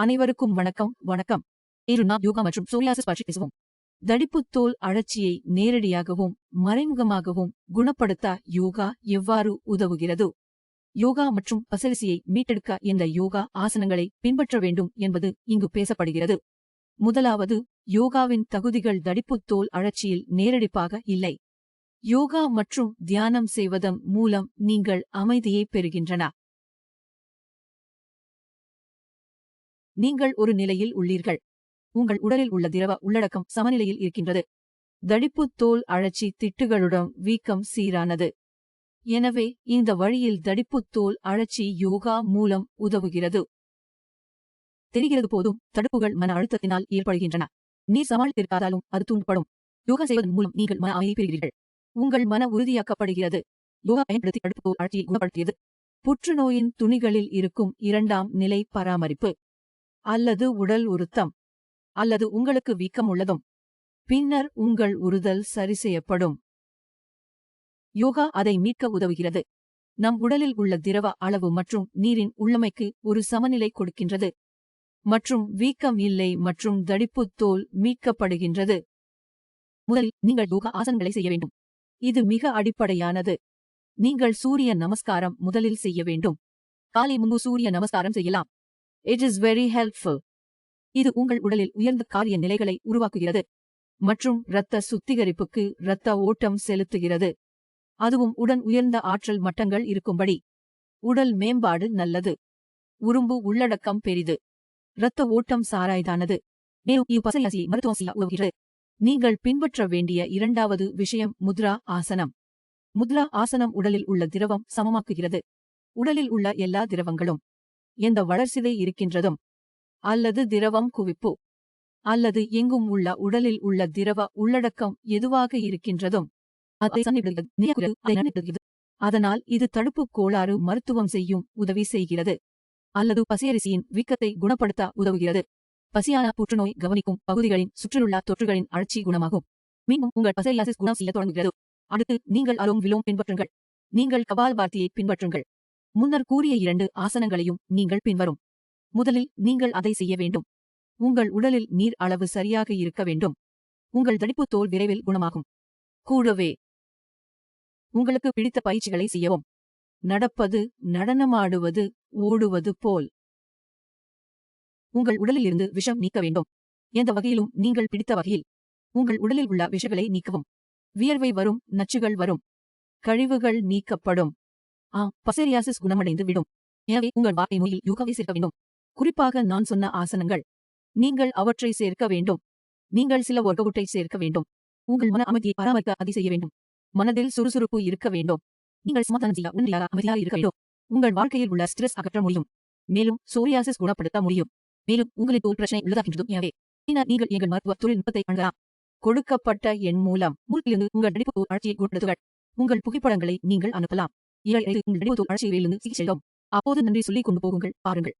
அனைவருக்கும் வணக்கம் வணக்கம். இன்று நாம் யோகா மற்றும் சோரியாசிஸ் பற்றி பேசுவோம். தடிப்பு தோல் அழற்சியை நேரடியாகவும் மறைமுகமாகவும் குணப்படுத்த யோகா எவ்வாறு உதவுகிறது? யோகா மற்றும் பசரிசியை மீட்டெடுக்க இந்த யோகா ஆசனங்களை பின்பற்ற வேண்டும் என்பது இங்கு பேசப்படுகிறது. முதலாவது யோகாவின் தகுதிகள் தடிப்பு தோல் அழற்சியில் நேரடிப்பாக இல்லை. யோகா மற்றும் தியானம் செய்வதன் மூலம் நீங்கள் அமைதியை பெறுகின்றன. நீங்கள் ஒரு நிலையில் உள்ளீர்கள். உங்கள் உடலில் உள்ள திரவ உள்ளடக்கம் சமநிலையில் இருக்கின்றது. தடிப்பு தோல் அழற்சி திட்டுகளுடன் வீக்கம் சீரானது. எனவே இந்த வழியில் தடிப்பு தோல் அழற்சி யோகா மூலம் உதவுகிறது. தெரிகிறது போதும் தடுப்புகள் மன அழுத்தத்தினால் ஏற்படுகின்றன. நீர் சமாளித்திருக்காதாலும் அது தூண்டப்படும். யோகா செய்வதன் மூலம் நீங்கள் மன அமைதி பெறுகிறீர்கள் உங்கள் மன உறுதியாக்கப்படுகிறது. யோகா பயன்படுத்தி தடுப்பு தோல் அழற்சியை குணப்படுத்தியது. புற்றுநோயின் துணிகளில் இருக்கும் இரண்டாம் நிலை பராமரிப்பு. அல்லது உடல் உருத்தம் அல்லது உங்களுக்கு வீக்கம் உள்ளதும் பின்னர் உங்கள் உறுதல் சரி செய்யப்படும். யோகா அதை மீட்க உதவுகிறது. நம் உடலில் உள்ள திரவ அளவு மற்றும் நீரின் உள்ளமைக்கு ஒரு சமநிலை கொடுக்கின்றது. மற்றும் வீக்கம் இல்லை மற்றும் தடிப்புத் தோல் மீட்கப்படுகின்றது. முதலில் நீங்கள் யோகா ஆசனங்களை செய்ய வேண்டும். இது மிக அடிப்படையானது. நீங்கள் சூரிய நமஸ்காரம் முதலில் செய்ய வேண்டும். காலை முன்பு சூரிய நமஸ்காரம் செய்யலாம். இட் இஸ் வெரி ஹெல்ப்ஃபுல் இது உங்கள் உடலில் உயர்ந்த காரிய நிலைகளை உருவாக்குகிறது. மற்றும் இரத்த சுத்திகரிப்புக்கு இரத்த ஓட்டம் செலுத்துகிறது. அதுவும் உடன் உயர்ந்த ஆற்றல் மட்டங்கள் இருக்கும்படி. உடல் மேம்பாடு நல்லது. உறும்பு உள்ளடக்கம் பெரிது. இரத்த ஓட்டம் சாராய்தானது. மேலும் இப்பசையாசியை மருத்துவசியா உதவுகிறது. நீங்கள் பின்பற்ற வேண்டிய இரண்டாவது விஷயம் முத்ரா ஆசனம். முத்ரா ஆசனம் உடலில் உள்ள திரவம் சமமாக்குகிறது. உடலில் உள்ள எல்லா திரவங்களும். எந்த வளர்சிதை இருக்கின்றதும் அல்லது திரவம் குவிப்பு அல்லது எங்கும் உள்ள உடலில் உள்ள திரவ உள்ளடக்கம் எதுவாக இருக்கின்றதும் அதனால் இது தடுப்பு கோளாறு மருத்துவம் செய்யும் உதவி செய்கிறது அல்லது பசியரிசியின் வீக்கத்தை குணப்படுத்த உதவுகிறது. பசியான புற்றுநோய் கவனிக்கும் பகுதிகளின் சுற்றிலுள்ள தொற்றுகளின் அழற்சி குணமாகும். மீண்டும் உங்கள் பசரியாசிஸ் குணம் செய்ய தொடங்குகிறது. அடுத்து நீங்கள் அலோம் விலோம் பின்பற்றுங்கள். நீங்கள் கபால் பார்த்தியை பின்பற்றுங்கள். முன்னர் கூறிய இரண்டு ஆசனங்களையும் நீங்கள் பின்வரும். முதலில் நீங்கள் அதை செய்ய வேண்டும். உங்கள் உடலில் நீர் அளவு சரியாக இருக்க வேண்டும். உங்கள் தடிப்பு தோல் விரைவில் குணமாகும். கூடவே உங்களுக்கு பிடித்த பயிற்சிகளை செய்யவும். நடப்பது நடனமாடுவது ஓடுவது போல். உங்கள் உடலில் இருந்து விஷம் நீக்க வேண்டும். எந்த வகையிலும் நீங்கள் பிடித்த வகையில். உங்கள் உடலில் உள்ள விஷங்களை நீக்கவும். வியர்வை வரும் நச்சுகள் வரும். கழிவுகள் நீக்கப்படும். ஆம் பசேரியாசிஸ் குணமடைந்து விடும். எனவே உங்கள் வார்த்தை மொழியில் யோகாவை சேர்க்க வேண்டும். குறிப்பாக நான் சொன்ன ஆசனங்கள். நீங்கள் அவற்றை சேர்க்க வேண்டும். நீங்கள் சில ஒர்க்கவுட்டை சேர்க்க வேண்டும். உங்கள் மன அமைதியை பராமரிக்க அதை செய்ய வேண்டும். மனதில் சுறுசுறுப்பு இருக்க வேண்டும். நீங்கள் சமாதானம் செய்ய உண்மையாக அமைதியாக இருக்க வேண்டும். உங்கள் வாழ்க்கையில் உள்ள ஸ்ட்ரெஸ் அகற்ற முடியும். மேலும் சோரியாசிஸ் குணப்படுத்த முடியும். மேலும் உங்களுக்கு ஒரு பிரச்சனை உள்ளதாகின்றதும் எனவே நீங்கள் எங்கள் மருத்துவ தொழில்நுட்பத்தை அணுகலாம். கொடுக்கப்பட்ட எண் மூலம் மூலத்திலிருந்து உங்கள் நடிப்பு தோல் அழற்சியை குணப்படுத்துகள் உங்கள் புகைப்படங்களை நீங்கள் அனுப்பலாம். ஏழை உங்கள் நடிப்பு தோல் அழற்சியிலிருந்து சிகிச்சையிலும் அப்போது நன்றி சொல்லிக் கொண்டு போகுங்கள். பாருங்கள்.